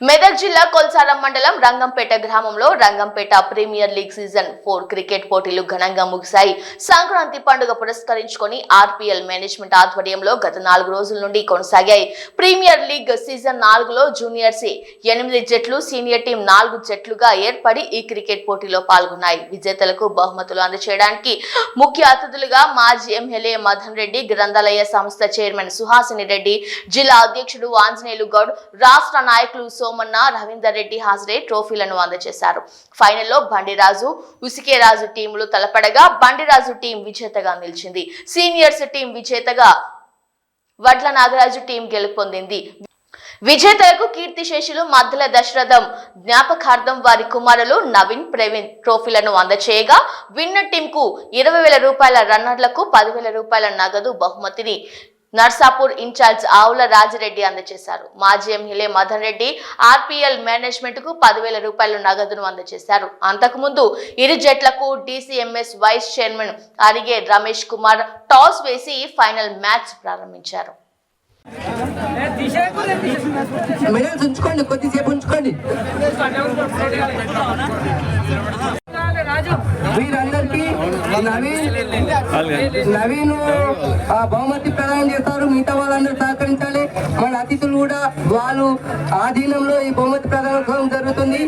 మెదక్ జిల్లా కొల్సారం మండలం రంగంపేట గ్రామంలో Rangampet premier league season four cricket పోటీలు ఘనంగా ముగిశాయి. సంక్రాంతి పండుగ పురస్కరించుకొని ఆర్పీఎల్ మేనేజ్మెంట్ ఆధ్వర్యంలో గత నాలుగు రోజుల నుండి కొనసాగాయి. ప్రీమియర్ లీగ్ సీజన్ నాలుగులో జూనియర్స్ ఎనిమిది జట్లు సీనియర్ టీం నాలుగు జట్లుగా ఏర్పడి ఈ క్రికెట్ పోటీలో పాల్గొన్నాయి. విజేతలకు బహుమతులు అందచేయడానికి ముఖ్య అతిథులుగా మాజీ ఎమ్మెల్యే మదన్ రెడ్డి గ్రంథాలయ సంస్థ చైర్మన్ సుహాసిని రెడ్డి జిల్లా అధ్యక్షుడు ఆంజనేయులు గౌడ్ రాష్ట్ర నాయకులు సోమన్న రవీందర్ రెడ్డి హాజరై ట్రోఫీలను అందజేశారు. ఫైనల్లో బండిరాజు ఉసికేరాజు టీములు తలపడగా బండిరాజు టీం విజేతగా నిలిచింది. సీనియర్స్ టీం విజేతగా వడ్ల నాగరాజు టీం గెలుపొందింది. విజేతలకు కీర్తిశేషులు మద్దల దశరథం జ్ఞాపకార్థం వారి కుమారులు నవీన్ ప్రవీణ్ ట్రోఫీలను అందచేయగా విన్నర్ టీంకు ఇరవై వేల రూపాయల రన్నర్లకు పదివేల రూపాయల నగదు బహుమతిని నర్సాపూర్ ఇన్ఛార్జ్ ఆవుల రాజిరెడ్డి అందజేశారు. మాజీ ఎమ్మెల్యే మదన్ రెడ్డి ఆర్పీఎల్ మేనేజ్మెంట్కు పదివేల రూపాయల నగదును అందజేశారు. అంతకుముందు ఇరు జట్లకు DCMS vice chairman Arige Ramesh Kumar toss వేసి ఫైనల్ మ్యాచ్ ప్రారంభించారు. ఉంచుకోండి కొద్దిసేపు ఉంచుకోండి. నవీన్ నవీన్ ఆ బహుమతి ప్రదానం చేస్తారు. మిగతా వాళ్ళందరూ సహకరించాలి. మన అతిథులు కూడా వాళ్ళు ఆధీనంలో ఈ బహుమతి ప్రదానం జరుగుతుంది.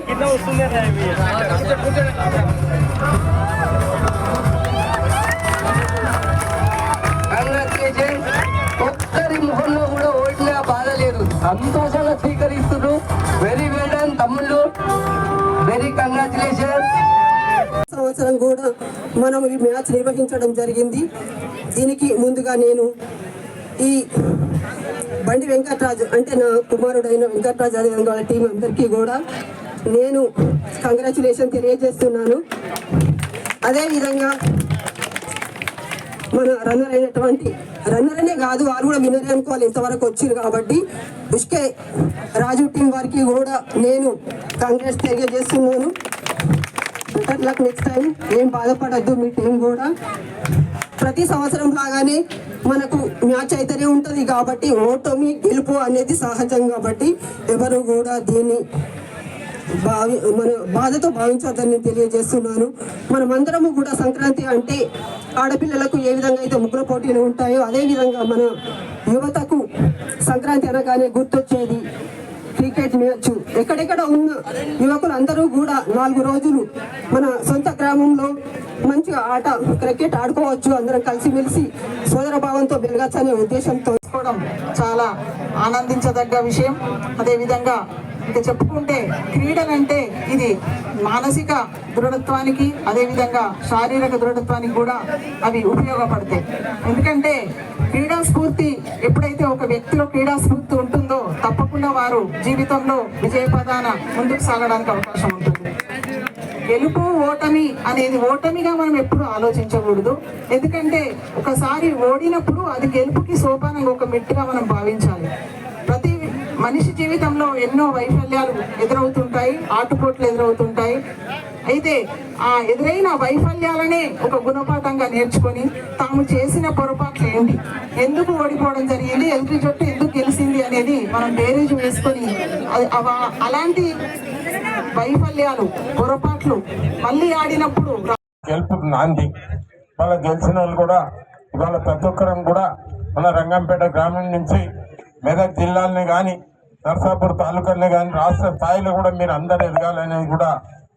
ఒక్కరి ముఖంలో కూడా ఓడిన బాధ లేదు. అంతా సంవత్సరం కూడా మనం ఈ మ్యాచ్ నిర్వహించడం జరిగింది. దీనికి ముందుగా నేను ఈ బండి వెంకట్రాజు అంటే నా కుమారుడైన వెంకట్రాజు అదేవిధంగా వాళ్ళ టీం అందరికీ కూడా నేను కంగ్రాచులేషన్ తెలియజేస్తున్నాను. అదేవిధంగా మన రన్నర్ అయినటువంటి రన్నర్ అనే కాదు వారు కూడా విన్నర్ అనుకోవాలి ఇంతవరకు వచ్చారు కాబట్టి ఉష్కే రాజు టీం వారికి కూడా నేను కాంగ్రెస్ తెలియజేస్తున్నాను. బెటర్ లక్ నెక్స్ట్ టైం ఏం బాధపడద్దు మీ టీం కూడా. ప్రతి సంవత్సరం లాగానే మనకు మ్యాచ్ అయితేనే ఉంటుంది కాబట్టి ఓటమి గెలుపు అనేది సహజం కాబట్టి ఎవరు కూడా దీన్ని భావి మన బాధతో భావించవద్దని తెలియజేస్తున్నాను. మనమందరము కూడా సంక్రాంతి అంటే ఆడపిల్లలకు ఏ విధంగా అయితే ముగ్గుల పోటీలు ఉంటాయో అదే విధంగా మన యువతకు సంక్రాంతి అనగానే గుర్తొచ్చేది. క్రికెట్ మ్యాచ్ ఎక్కడెక్కడ ఉన్న యువకులు అందరూ కూడా నాలుగు రోజులు మన సొంత గ్రామంలో మంచిగా ఆట క్రికెట్ ఆడుకోవచ్చు. అందరం కలిసిమెలిసి సోదర భావంతో అనే ఉద్దేశంతో చాలా ఆనందించదగ్గ విషయం. అదేవిధంగా ఇంకా చెప్పుకుంటే క్రీడలంటే ఇది మానసిక దృఢత్వానికి అదేవిధంగా శారీరక దృఢత్వానికి కూడా అవి ఉపయోగపడతాయి. ఎందుకంటే క్రీడా స్ఫూర్తి ఎప్పుడైతే ఒక వ్యక్తిలో క్రీడా స్ఫూర్తి ఉంటుందో తప్పకుండా వారు జీవితంలో విజయపదాన ముందుకు సాగడానికి అవకాశం ఉంటుంది. గెలుపు ఓటమి అనేది ఓటమిగా మనం ఎప్పుడు ఆలోచించకూడదు. ఎందుకంటే ఒకసారి ఓడినప్పుడు అది గెలుపుకి సోపానంగా ఒక మెట్టుగా మనం భావించాలి. మనిషి జీవితంలో ఎన్నో వైఫల్యాలు ఎదురవుతుంటాయి ఆటుపోట్లు ఎదురవుతుంటాయి. అయితే ఆ ఎదురైన వైఫల్యాలనే ఒక గుణపాఠంగా నేర్చుకొని తాము చేసిన పొరపాట్లు ఏంటి? ఎందుకు ఓడిపోవడం జరిగింది? ఎదుటి జట్టు ఎందుకు గెలిచింది అనేది మనం బేరేజ్ వేసుకొని అది- అవ- అలాంటి వైఫల్యాలు పొరపాట్లు మళ్ళీ ఆడినప్పుడు గెలుపు నాంది. వాళ్ళ గెలిచిన వాళ్ళు కూడా ఇవాళ ప్రతి ఒక్కరం కూడా మన రంగంపేట గ్రామం నుంచి మెదక్ జిల్లాలని కానీ నర్సాపూర్ తాలూకాలని కానీ రాష్ట్ర స్థాయిలో కూడా మీరు అందరు ఎదగాలనేది కూడా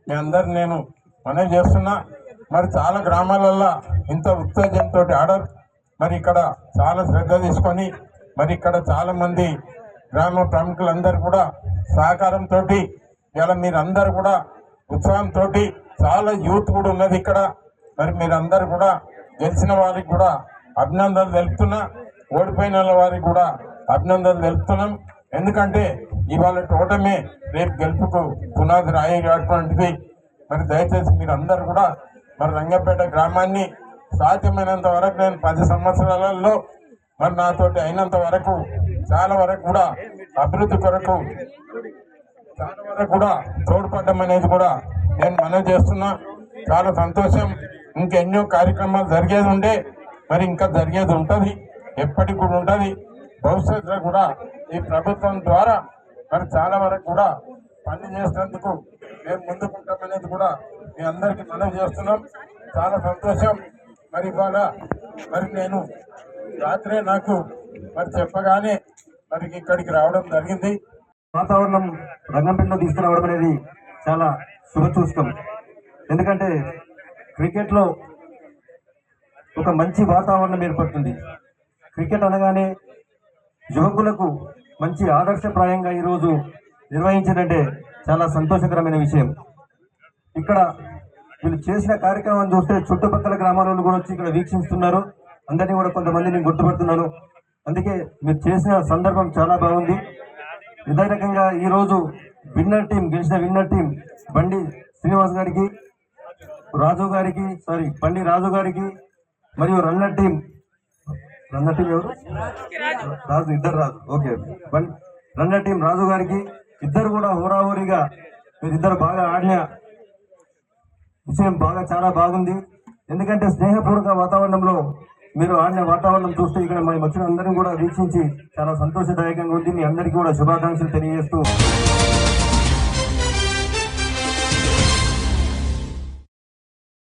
మీ అందరు నేను మనవి చేస్తున్నా. మరి చాలా గ్రామాలల్లో ఇంత ఉత్తేజంతో ఆడరు. మరి ఇక్కడ చాలా శ్రద్ధ తీసుకొని మరి ఇక్కడ చాలామంది గ్రామ ప్రముఖులందరూ కూడా సహకారంతో ఇలా మీరందరూ కూడా ఉత్సాహంతో చాలా యూత్ కూడా ఉన్నది ఇక్కడ. మరి మీరందరూ కూడా గెలిచిన వారికి కూడా అభినందనలు తెలుపుతున్నా. ఓడిపోయిన వారికి కూడా అభినందనలు తెలుపుతున్నాం. ఎందుకంటే ఇవాళ ఓటమే రేపు గెలుపుకు పునాది రాయి అటువంటిది మరి దయచేసి మీరందరూ కూడా మరి రంగపేట గ్రామాన్ని సాధ్యమైనంత వరకు నేను పది సంవత్సరాలలో మరి నాతోటి అయినంత వరకు చాలా వరకు కూడా అభివృద్ధి కొరకు చాలా వరకు కూడా తోడ్పడడం అనేది కూడా నేను మనం చేస్తున్నా. చాలా సంతోషం. ఇంకెన్నో కార్యక్రమాలు జరిగేది ఉండే మరి ఇంకా జరిగేది ఉంటుంది. ఎప్పటికి కూడా ఉంటుంది. భవిష్యత్తులో కూడా ఈ ప్రభుత్వం ద్వారా మరి చాలా వరకు కూడా పని చేసినందుకు మేము ముందుకుంటామనేది కూడా మీ అందరికీ మనవి చేస్తున్నాం. చాలా సంతోషం. మరి ఇవాళ మరి నేను రాత్రే నాకు మరి చెప్పగానే మరి ఇక్కడికి రావడం జరిగింది. వాతావరణం రంగంపేటలో తీసుకురావడం అనేది చాలా శుభసూచకం ఎందుకంటే క్రికెట్లో ఒక మంచి వాతావరణం ఏర్పడుతుంది. క్రికెట్ అనగానే యువకులకు మంచి ఆదర్శప్రాయంగా ఈరోజు నిర్వహించిందంటే చాలా సంతోషకరమైన విషయం. ఇక్కడ వీళ్ళు చేసిన కార్యక్రమం చూస్తే చుట్టుపక్కల గ్రామాల కూడా వచ్చి ఇక్కడ వీక్షిస్తున్నారు. అందరినీ కూడా కొంతమంది నేను గుర్తుపడుతున్నాను అందుకే మీరు చేసిన సందర్భం చాలా బాగుంది. ఇదే రకంగా ఈరోజు విన్నర్ టీం గెలిచిన విన్నర్ టీం బండి శ్రీనివాస్ గారికి రాజు గారికి సారీ బండి రాజు గారికి మరియు రన్నర్ టీం రన్న టీం ఎవరు? రాజు ఇద్దరు Raju. Okay. Bandi runner team Raju గారికి ఇద్దరు కూడా హోరాహోరీగా మీరు ఇద్దరు బాగా ఆడిన విషయం బాగా చాలా బాగుంది. ఎందుకంటే స్నేహపూర్వక వాతావరణంలో మీరు ఆడిన వాతావరణం చూస్తే ఇక్కడ మేము వచ్చిన అందరం కూడా వీక్షించి చాలా సంతోషదాయకంగా ఉంది. మీ అందరికీ కూడా శుభాకాంక్షలు తెలియజేస్తూ